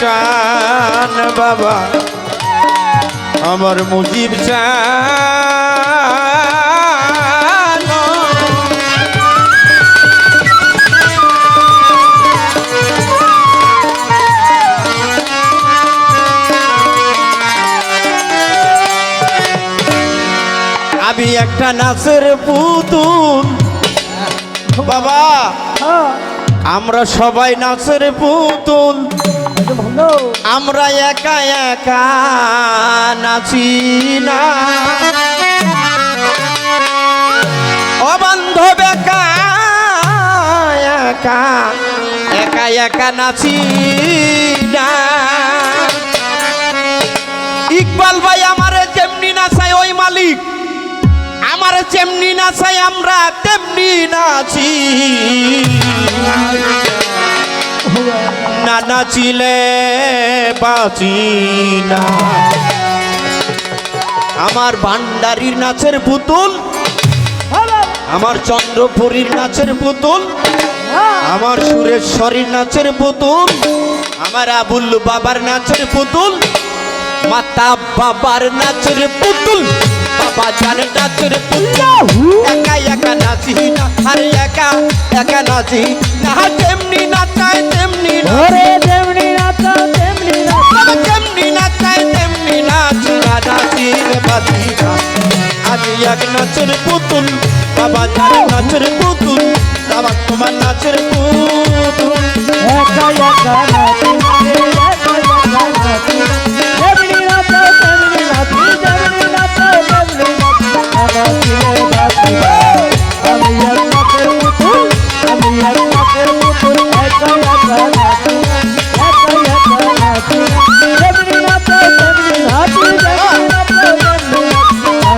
চান বাবা। আমার মুজিব চান আমি একটা নাচের পুতুল। বাবা হ্যাঁ। আমরা সবাই নাচের পুতুল। আমরা একা একা নাচি না। অবান্ধব একা একা একা একা নাচি না। ইকবাল ভাই আমারে যেমনি নাচাই ওই মালিক, আমার যেমনি নাচাই আমরা তেমনি নাচি। না নাচিলে বাঁচি না আমার ভান্ডারির নাচের পুতুল, আমার চন্দ্রপুরীর নাচের পুতুল, আমার সুরেশ্বরীর নাচের পুতুল, আমার আবুল বাবার নাচের পুতুল, মাতা বাবার নাচের পুতুল, বাবা জান নাচের পুতুল একা একা নাচি না, আরে একা একা নাচি না তেমনি নাচায় তেমনি নাচি।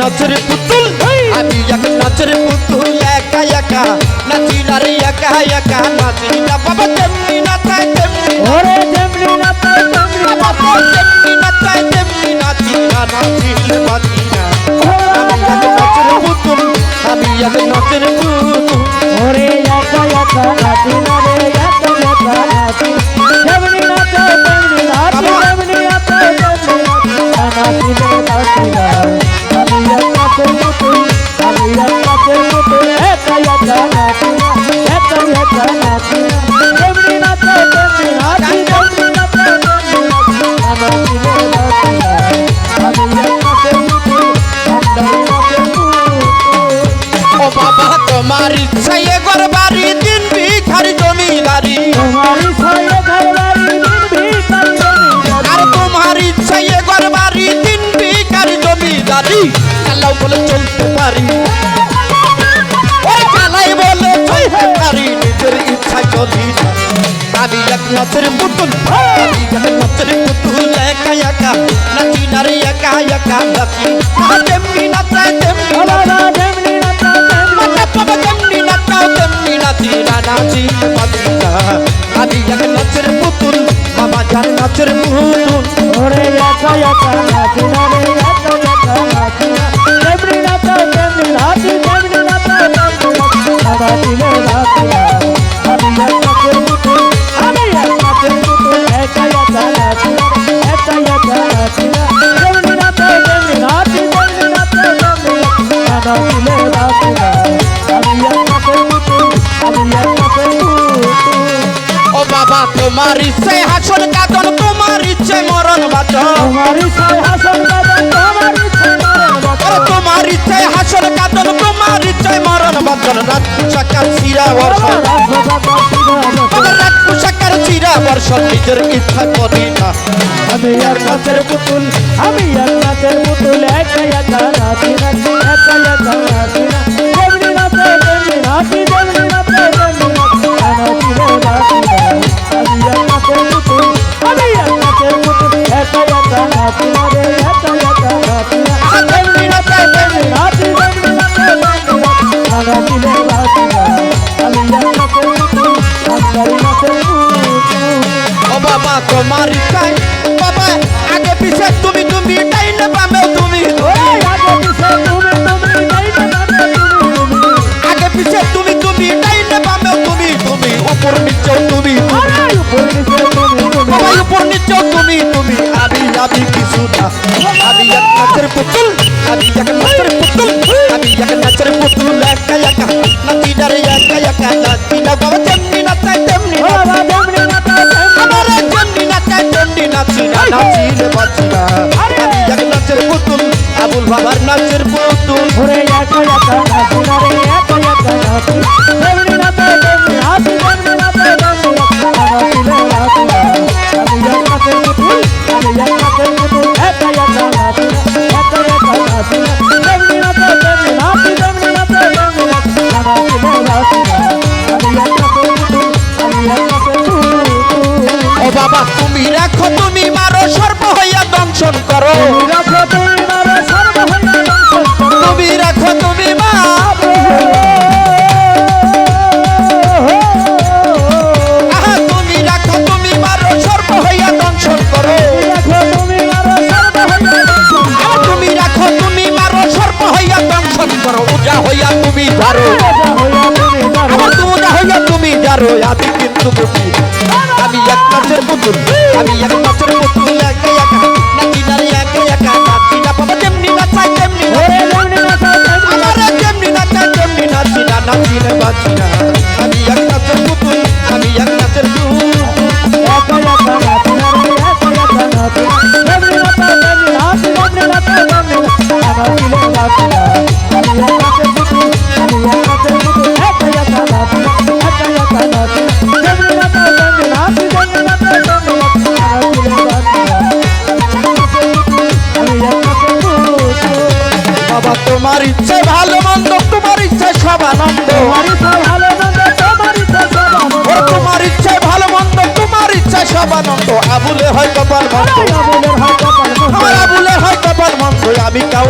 নাচের পুতুল আমি এক নাচের পুতুল, এক এক। নাচি না একা একা নাচি না বাবা তেমনি। ইচ্ছা এ ঘর বাড়ি দিন ভিখারি জমিদারি আর তোমার এ ঘর বাড়ি দিন ভিখারি জমিদারি চালাও বলে চলতে পারি। চালাই বলে চলতে পারি নিজের ইচ্ছা চলি আমি এক নাচের পুতুল আমি এক নাচের পুতুল একা একা। নাচি না রে একা একা নাচি না তেমনি নাচায় নাচি না আদি এক নাচের পুতুল বাবা যার নাচের পুতুল। ওরে একা একা নাচি তোমার ইচ্ছে হাসন কাদন তোমার ইচ্ছে মরণ বাচন তোমারি সাই হাসন বাদন তোমারি সাই মরণ আরে বাদন তোমার ইচ্ছে হাসন কাদন তোমার ইচ্ছে মরণ রাত পোশাকার চিরা বর্ষণ। রাত পোশাকার চিরা বর্ষণ নিজের ইচ্ছা করি না। আমি এক নাচের পুতুল আমি এক নাচের পুতুল একা একা নাচি নাচি আমি, তুমি, আমি আমি কিছু না। আমি এক নাচের পুতুল, আমি এক নাচের পুতুল, আমি এক নাচের পুতুল।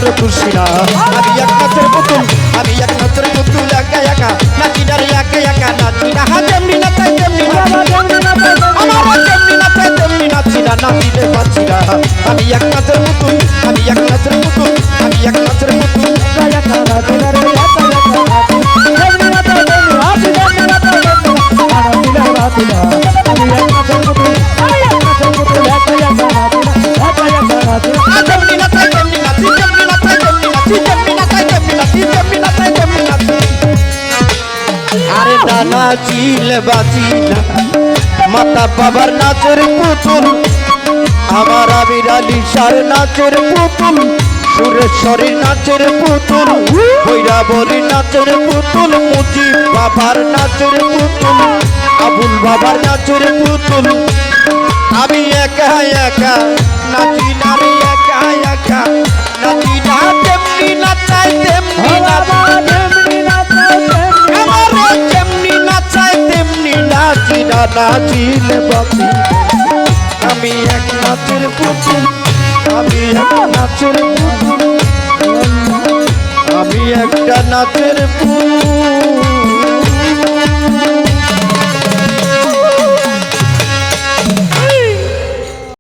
করে খুশি না আমি এক নাচের পুতুল, আমি এক নাচের পুতুল, একা একা। নাচি না একা একা নাচি না হা তেমনি নাচাই তেমনি আমার তেমনি নাচাই তেমনি নাচি না নাচিলে না আমি এক নাচের পুতুল, আমি এক নাচের পুতুল। মাতা নাচিল বাজি না। মাতা বাবার নাচের পুতুল আমার আবির আলী সার নাচের পুতুল সুরেশ্বরী নাচের পুতুল ভৈরাবরী নাচের পুতুল মুজিব বাবার নাচের পুতুল আবুল বাবার নাচের পুতুল। আমি একা একা নাচি আমি একা একা। নাচি না তেমনি নাচাই তেমনি নাচাই নাচি না নাচিল বাপি আমি এক নাচের পুচি আমি এক নাচের আমি একটা নাচের পুচি